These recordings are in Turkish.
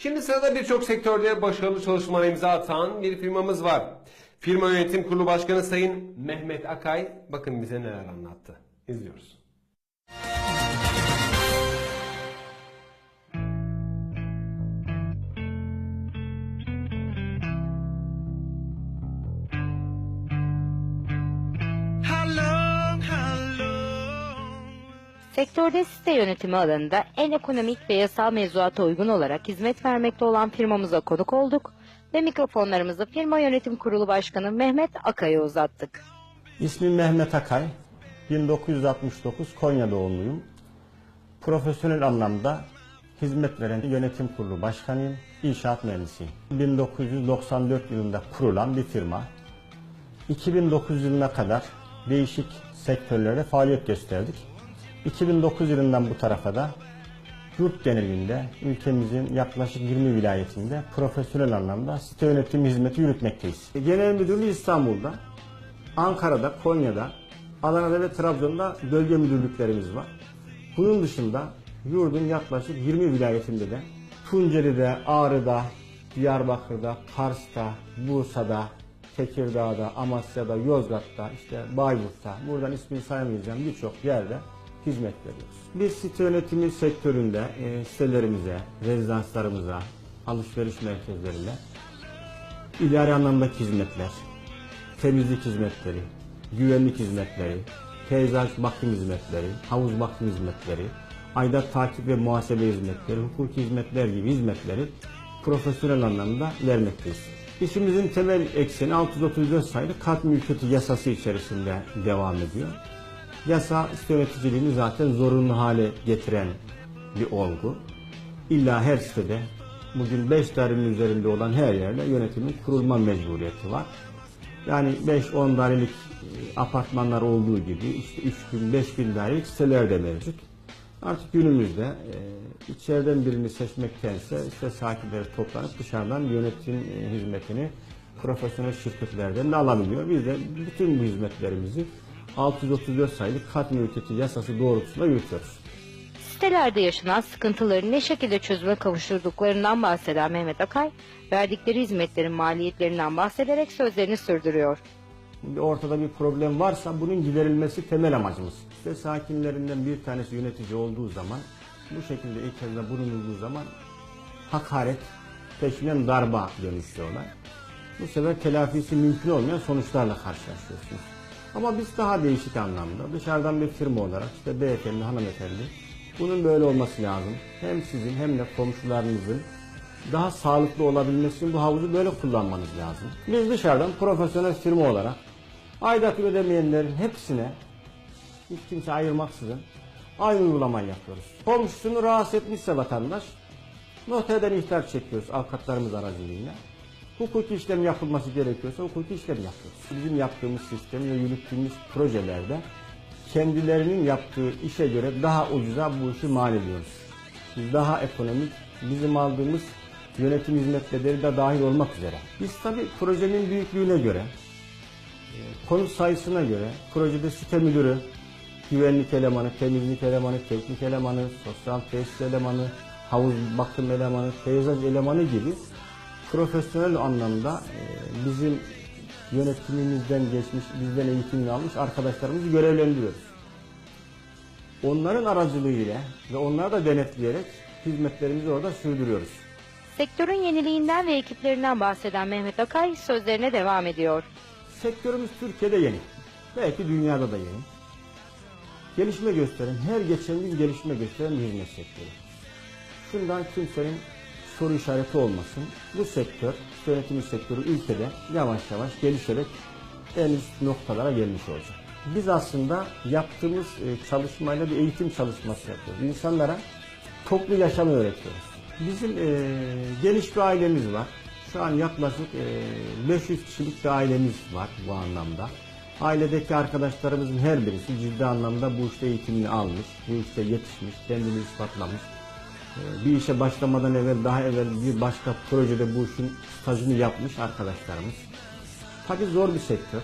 Şimdi sırada birçok sektörde başarılı çalışmalara imza atan bir firmamız var. Firma Yönetim Kurulu Başkanı Sayın Mehmet Akay bakın bize neler anlattı. İzliyoruz. Sektörde site yönetimi alanında en ekonomik ve yasal mevzuata uygun olarak hizmet vermekte olan firmamıza konuk olduk ve mikrofonlarımızı firma yönetim kurulu başkanı Mehmet Akay'a uzattık. İsmim Mehmet Akay. 1969 Konya doğumluyum. Profesyonel anlamda hizmet veren yönetim kurulu başkanıyım. İnşaat mühendisiyim. 1994 yılında kurulan bir firma. 2009 yılına kadar değişik sektörlerde faaliyet gösterdik. 2009 yılından bu tarafa da yurt genelinde ülkemizin yaklaşık 20 vilayetinde profesyonel anlamda site yönetimi hizmeti yürütmekteyiz. Genel Müdürlüğü İstanbul'da, Ankara'da, Konya'da, Adana'da ve Trabzon'da bölge müdürlüklerimiz var. Bunun dışında yurdun yaklaşık 20 vilayetinde de Tunceli'de, Ağrı'da, Diyarbakır'da, Kars'ta, Bursa'da, Tekirdağ'da, Amasya'da, Yozgat'ta, işte Bayburt'ta, buradan ismini sayamayacağım birçok yerde hizmet veriyoruz. Biz site yönetimi sektöründe e, sitelerimize, rezidanslarımıza, alışveriş merkezlerine idari anlamdaki hizmetler, temizlik hizmetleri, güvenlik hizmetleri, peyzaj bakım hizmetleri, havuz bakım hizmetleri, aidat takip ve muhasebe hizmetleri, hukuki hizmetler gibi hizmetleri profesyonel anlamda vermekteyiz. İşimizin temel ekseni 634 sayılı kat mülkiyeti yasası içerisinde devam ediyor. Yasa site yöneticiliğini zaten zorunlu hale getiren bir olgu. İlla her sitede bugün 5 dairenin üzerinde olan her yerde yönetimin kurulma mecburiyeti var. Yani 5-10 dairelik e, apartmanlar olduğu gibi işte 3 bin 5 bin dairelik siteler de mevcut. Artık günümüzde e, içeriden birini seçmektense işte sakinleri toplanıp dışarıdan yönetim e, hizmetini profesyonel şirketlerden de alabiliyor. Biz de bütün bu hizmetlerimizi 634 sayılı kat mülkiyeti yasası doğrultusunda yürütüyoruz. Sitelerde yaşanan sıkıntıları ne şekilde çözüme kavuşturduklarından bahseden Mehmet Akay, verdikleri hizmetlerin maliyetlerinden bahsederek sözlerini sürdürüyor. Ortada bir problem varsa bunun giderilmesi temel amacımız. İşte sakinlerinden bir tanesi yönetici olduğu zaman bu şekilde itirazda bulunulduğu zaman hakaret, peşinden darba dönüşüyorlar. Bu sefer telafisi mümkün olmayan sonuçlarla karşılaşıyorsunuz. Ama biz daha değişik anlamda dışarıdan bir firma olarak işte beyefendi, hanımefendi bunun böyle olması lazım. Hem sizin hem de komşularınızın daha sağlıklı olabilmesi için bu havuzu böyle kullanmanız lazım. Biz dışarıdan profesyonel firma olarak aidat ödemeyenlerin hepsine hiç kimse ayırmaksızın aynı uygulamayı yapıyoruz. Komşusunu rahatsız etmişse vatandaş noterden ihtar çekiyoruz avukatlarımız aracılığıyla. Hukuki işlem yapılması gerekiyorsa hukuki işlem yapıyoruz. Bizim yaptığımız sistem ve yürüttüğümüz projelerde kendilerinin yaptığı işe göre daha ucuza bu işi mal ediyoruz. Daha ekonomik, bizim aldığımız yönetim hizmet bedeli de dahil olmak üzere. Biz tabii projenin büyüklüğüne göre, e, konut sayısına göre projede site müdürü, güvenlik elemanı, temizlik elemanı, teknik elemanı, sosyal tesis elemanı, havuz bakım elemanı, peyzaj elemanı gibi profesyonel anlamda e, bizim yönetimimizden geçmiş, bizden eğitimini almış arkadaşlarımızı görevlendiriyoruz. Onların aracılığıyla ve onları da denetleyerek hizmetlerimizi orada sürdürüyoruz. Sektörün yeniliğinden ve ekiplerinden bahseden Mehmet Akay sözlerine devam ediyor. Sektörümüz Türkiye'de yeni. Belki dünyada da yeni. Gelişme gösteren, her geçen gün gelişme gösteren bir hizmet sektörü. Şundan kimsenin soru işareti olmasın. Bu sektör, yönetim sektörü ülkede yavaş yavaş gelişerek en üst noktalara gelmiş olacak. Biz aslında yaptığımız e, çalışmayla bir eğitim çalışması yapıyoruz. İnsanlara toplu yaşamı öğretiyoruz. Bizim e, geniş bir ailemiz var. Şu an yaklaşık e, 500 kişilik bir ailemiz var bu anlamda. Ailedeki arkadaşlarımızın her birisi ciddi anlamda bu işte eğitimini almış, bu işte yetişmiş, kendini ispatlamış. Ee, bir işe başlamadan evvel daha evvel bir başka projede bu işin stajını yapmış arkadaşlarımız. Tabii zor bir sektör.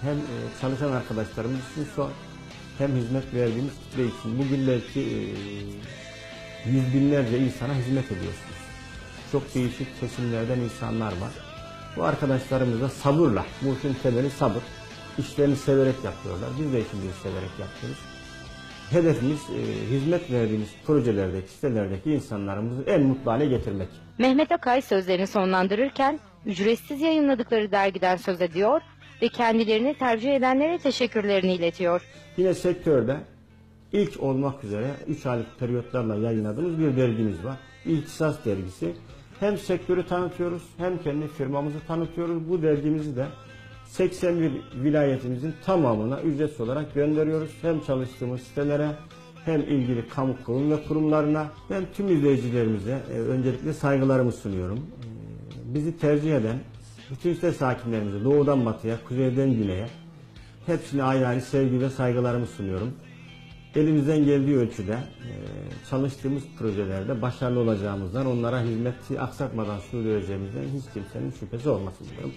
Hem e, çalışan arkadaşlarımız için zor hem hizmet verdiğimiz kitle için. Bugün e, yüz binlerce insana hizmet ediyorsunuz. çok değişik kesimlerden insanlar var. Bu arkadaşlarımız da sabırla, bu işin temeli sabır. İşlerini severek yapıyorlar. Biz de işimizi severek yapıyoruz. Hedefimiz e, hizmet verdiğimiz projelerdeki, sitelerdeki insanlarımızı en mutlu hale getirmek. Mehmet Akay sözlerini sonlandırırken ücretsiz yayınladıkları dergiden söz ediyor ve kendilerini tercih edenlere teşekkürlerini iletiyor. Yine sektörde ilk olmak üzere 3 aylık periyotlarla yayınladığımız bir dergimiz var. İhtisas dergisi. Hem sektörü tanıtıyoruz hem kendi firmamızı tanıtıyoruz. Bu dergimizi de 81 vilayetimizin tamamına ücretsiz olarak gönderiyoruz. Hem çalıştığımız sitelere hem ilgili kamu kurum ve kurumlarına ben tüm izleyicilerimize e, öncelikle saygılarımı sunuyorum. E, bizi tercih eden bütün site sakinlerimize doğudan batıya, kuzeyden güneye Hepsine ayrı ayrı sevgi ve saygılarımı sunuyorum. Elimizden geldiği ölçüde e, çalıştığımız projelerde başarılı olacağımızdan, onlara hizmeti aksatmadan sürdüreceğimizden hiç kimsenin şüphesi olmasın diyorum.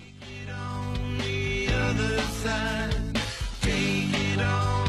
other side. Take it on.